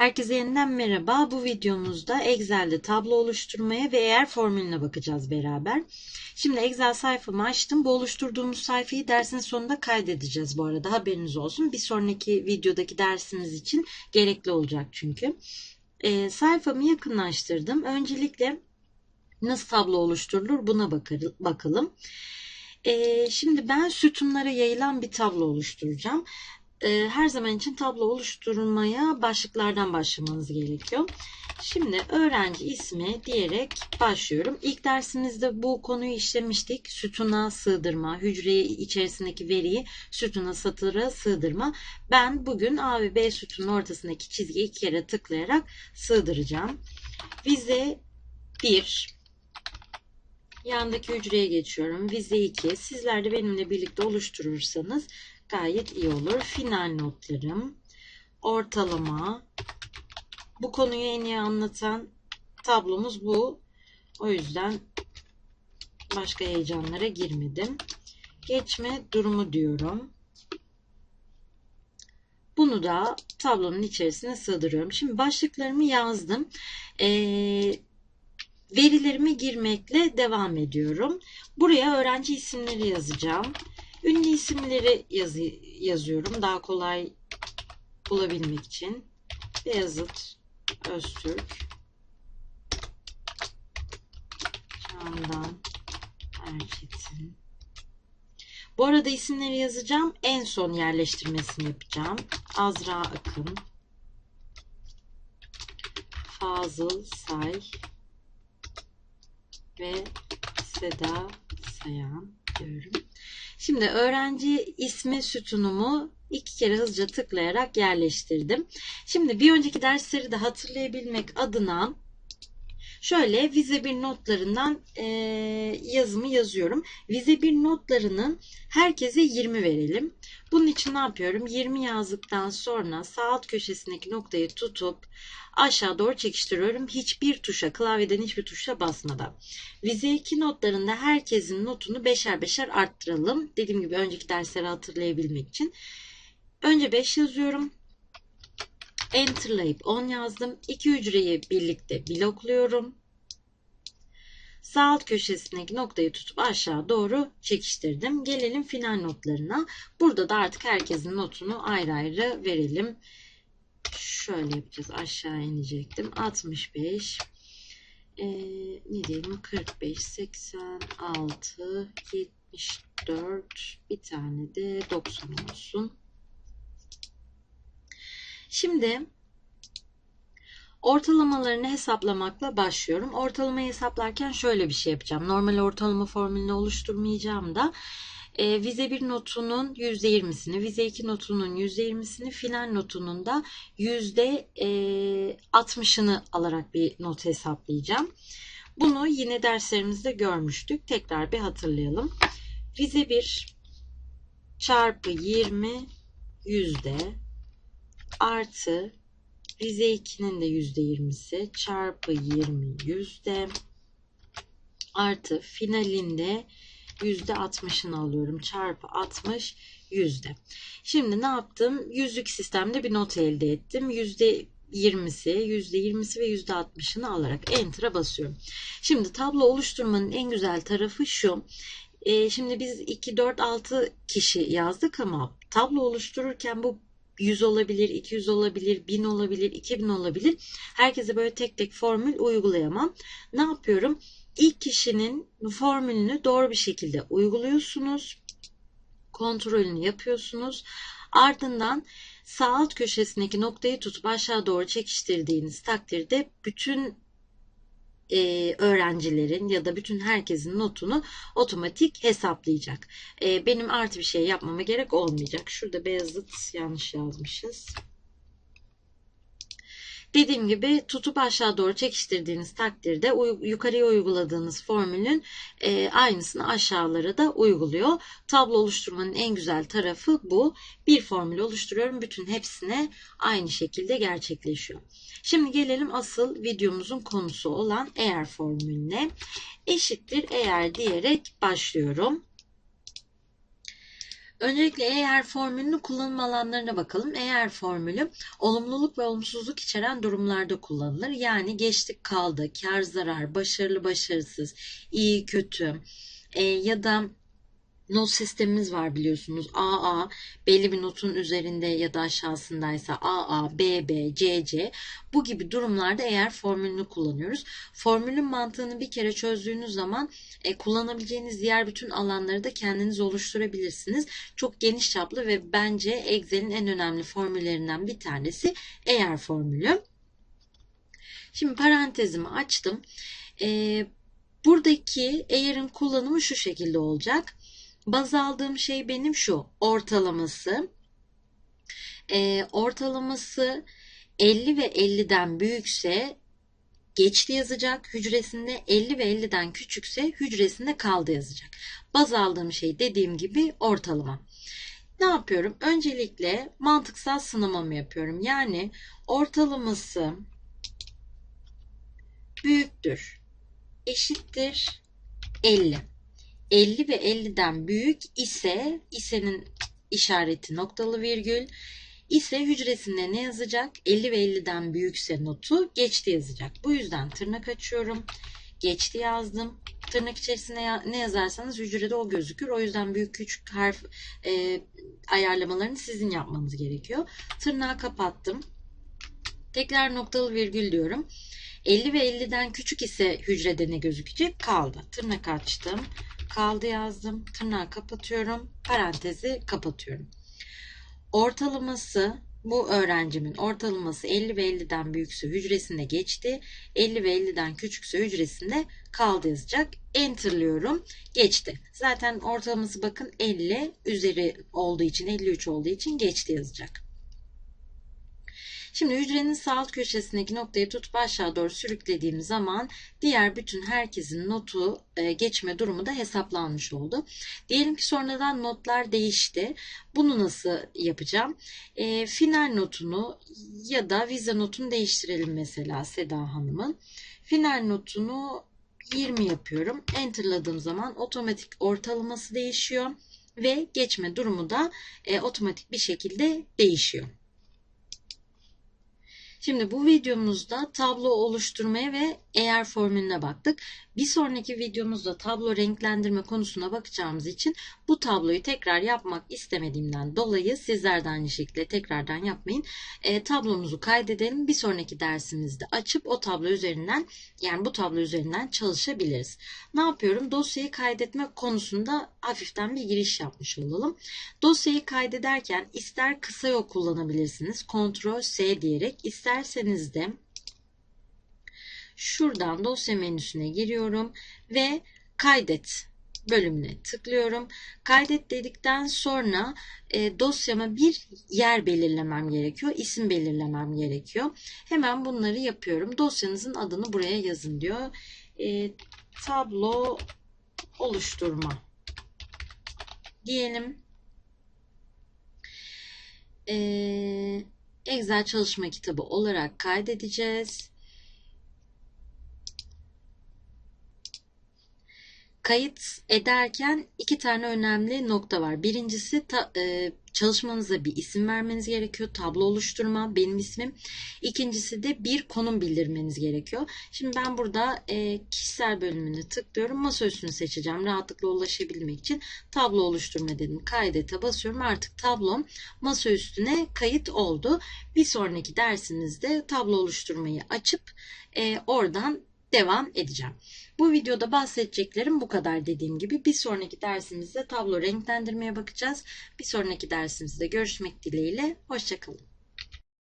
Herkese yeniden merhaba. Bu videomuzda Excel'de tablo oluşturmaya ve eğer formülüne bakacağız beraber. Şimdi Excel sayfamı açtım. Bu oluşturduğumuz sayfayı dersin sonunda kaydedeceğiz bu arada. Haberiniz olsun. Bir sonraki videodaki dersimiz için gerekli olacak çünkü. E, sayfamı yakınlaştırdım. Öncelikle nasıl tablo oluşturulur buna bakalım. E, şimdi ben sütunlara yayılan bir tablo oluşturacağım her zaman için tablo oluşturmaya başlıklardan başlamanız gerekiyor. Şimdi öğrenci ismi diyerek başlıyorum. İlk dersimizde bu konuyu işlemiştik. Sütuna sığdırma, hücre içerisindeki veriyi sütuna satıra sığdırma. Ben bugün A ve B sütunun ortasındaki çizgiyi iki kere tıklayarak sığdıracağım. Vize 1, yandaki hücreye geçiyorum. Vize 2. Sizler de benimle birlikte oluşturursanız gayet iyi olur. Final notlarım, ortalama. Bu konuyu en iyi anlatan tablomuz bu. O yüzden başka heyecanlara girmedim. Geçme durumu diyorum. Bunu da tablonun içerisine sığdırıyorum. Şimdi başlıklarımı yazdım. Ee, verilerimi girmekle devam ediyorum. Buraya öğrenci isimleri yazacağım. Ünlü isimleri yazı, yazıyorum daha kolay bulabilmek için. Beyazıt Öztürk Candan Erçetin Bu arada isimleri yazacağım. En son yerleştirmesini yapacağım. Azra Akın Fazıl Say ve Seda Sayan diyorum. Şimdi öğrenci ismi sütunumu iki kere hızlıca tıklayarak yerleştirdim. Şimdi bir önceki dersleri de hatırlayabilmek adına Şöyle vize bir notlarından e, yazımı yazıyorum. Vize bir notlarının herkese 20 verelim. Bunun için ne yapıyorum? 20 yazdıktan sonra sağ alt köşesindeki noktayı tutup aşağı doğru çekiştiriyorum. Hiçbir tuşa, klavyeden hiçbir tuşa basmadan. Vize 2 notlarında herkesin notunu beşer beşer arttıralım. Dediğim gibi önceki dersleri hatırlayabilmek için. Önce 5 yazıyorum. Enter'layıp 10 yazdım. İki hücreyi birlikte blokluyorum. Sağ alt köşesindeki noktayı tutup aşağı doğru çekiştirdim. Gelelim final notlarına. Burada da artık herkesin notunu ayrı ayrı verelim. Şöyle yapacağız. Aşağı inecektim. 65 ee, ne diyelim 45 86 74 bir tane de 90 olsun. Şimdi ortalamalarını hesaplamakla başlıyorum. Ortalamayı hesaplarken şöyle bir şey yapacağım. Normal ortalama formülünü oluşturmayacağım da e, vize 1 notunun %20'sini, vize 2 notunun %20'sini, final notunun da %60'ını e, alarak bir not hesaplayacağım. Bunu yine derslerimizde görmüştük. Tekrar bir hatırlayalım. Vize 1 çarpı 20 yüzde artı Rize 2'nin de %20'si çarpı 20 yüzde artı finalinde %60'ını alıyorum. Çarpı 60 yüzde. Şimdi ne yaptım? Yüzlük sistemde bir not elde ettim. Yüzde 20'si, %20'si ve %60'ını alarak Enter'a basıyorum. Şimdi tablo oluşturmanın en güzel tarafı şu. E, şimdi biz 2, 4, 6 kişi yazdık ama tablo oluştururken bu 100 olabilir, 200 olabilir, 1000 olabilir, 2000 olabilir. Herkese böyle tek tek formül uygulayamam. Ne yapıyorum? İlk kişinin formülünü doğru bir şekilde uyguluyorsunuz. Kontrolünü yapıyorsunuz. Ardından sağ alt köşesindeki noktayı tutup aşağı doğru çekiştirdiğiniz takdirde bütün e, öğrencilerin ya da bütün herkesin notunu otomatik hesaplayacak. E, benim artı bir şey yapmama gerek olmayacak. Şurada Beyazıt yanlış yazmışız. Dediğim gibi tutup aşağı doğru çekiştirdiğiniz takdirde yukarıya uyguladığınız formülün e, aynısını aşağılara da uyguluyor. Tablo oluşturmanın en güzel tarafı bu. Bir formül oluşturuyorum. Bütün hepsine aynı şekilde gerçekleşiyor. Şimdi gelelim asıl videomuzun konusu olan eğer formülüne. Eşittir eğer diyerek başlıyorum. Öncelikle eğer formülünün kullanım alanlarına bakalım. Eğer formülü olumluluk ve olumsuzluk içeren durumlarda kullanılır. Yani geçtik kaldı, kar zarar, başarılı başarısız, iyi kötü e, ya da not sistemimiz var biliyorsunuz. AA belli bir notun üzerinde ya da aşağısındaysa AA, BB, CC bu gibi durumlarda eğer formülünü kullanıyoruz. Formülün mantığını bir kere çözdüğünüz zaman e, kullanabileceğiniz diğer bütün alanları da kendiniz oluşturabilirsiniz. Çok geniş çaplı ve bence Excel'in en önemli formüllerinden bir tanesi eğer formülü. Şimdi parantezimi açtım. E, buradaki eğerin kullanımı şu şekilde olacak. Baz aldığım şey benim şu ortalaması. E, ortalaması 50 ve 50'den büyükse geçti yazacak hücresinde 50 ve 50'den küçükse hücresinde kaldı yazacak. Baz aldığım şey dediğim gibi ortalama. Ne yapıyorum? Öncelikle mantıksal sınamamı yapıyorum. Yani ortalaması büyüktür, eşittir 50. 50 ve 50'den büyük ise ise'nin işareti noktalı virgül ise hücresinde ne yazacak? 50 ve 50'den büyükse notu geçti yazacak. Bu yüzden tırnak açıyorum. Geçti yazdım. Tırnak içerisine ne yazarsanız hücrede o gözükür. O yüzden büyük küçük harf e, ayarlamalarını sizin yapmanız gerekiyor. Tırnağı kapattım. Tekrar noktalı virgül diyorum. 50 ve 50'den küçük ise hücrede ne gözükecek? Kaldı. Tırnak açtım kaldı yazdım. Tırnağı kapatıyorum. Parantezi kapatıyorum. Ortalaması bu öğrencimin ortalaması 50 ve 50'den büyükse hücresinde geçti. 50 ve 50'den küçükse hücresinde kaldı yazacak. Enter'lıyorum. Geçti. Zaten ortalaması bakın 50 üzeri olduğu için 53 olduğu için geçti yazacak. Şimdi hücrenin sağ alt köşesindeki noktayı tutup aşağı doğru sürüklediğim zaman diğer bütün herkesin notu e, geçme durumu da hesaplanmış oldu. Diyelim ki sonradan notlar değişti. Bunu nasıl yapacağım? E, final notunu ya da vize notunu değiştirelim mesela Seda Hanım'ın. Final notunu 20 yapıyorum. Enter'ladığım zaman otomatik ortalaması değişiyor ve geçme durumu da e, otomatik bir şekilde değişiyor. Şimdi bu videomuzda tablo oluşturmaya ve eğer formülüne baktık. Bir sonraki videomuzda tablo renklendirme konusuna bakacağımız için bu tabloyu tekrar yapmak istemediğimden dolayı sizler de aynı şekilde tekrardan yapmayın. E, tablomuzu kaydedelim. Bir sonraki dersimizde açıp o tablo üzerinden yani bu tablo üzerinden çalışabiliriz. Ne yapıyorum? Dosyayı kaydetme konusunda hafiften bir giriş yapmış olalım. Dosyayı kaydederken ister kısa yol kullanabilirsiniz. Ctrl S diyerek isterseniz de şuradan dosya menüsüne giriyorum ve kaydet bölümüne tıklıyorum. Kaydet dedikten sonra e, dosyama bir yer belirlemem gerekiyor. isim belirlemem gerekiyor. Hemen bunları yapıyorum. Dosyanızın adını buraya yazın diyor. E, tablo oluşturma diyelim. E, Excel çalışma kitabı olarak kaydedeceğiz. Kayıt ederken iki tane önemli nokta var. Birincisi ta, e, çalışmanıza bir isim vermeniz gerekiyor. Tablo oluşturma benim ismim. İkincisi de bir konum bildirmeniz gerekiyor. Şimdi ben burada e, kişisel bölümünü tıklıyorum. Masa üstünü seçeceğim. Rahatlıkla ulaşabilmek için tablo oluşturma dedim. Kaydete basıyorum. Artık tablom masa üstüne kayıt oldu. Bir sonraki dersimizde tablo oluşturmayı açıp e, oradan devam edeceğim. Bu videoda bahsedeceklerim bu kadar dediğim gibi. Bir sonraki dersimizde tablo renklendirmeye bakacağız. Bir sonraki dersimizde görüşmek dileğiyle. Hoşçakalın.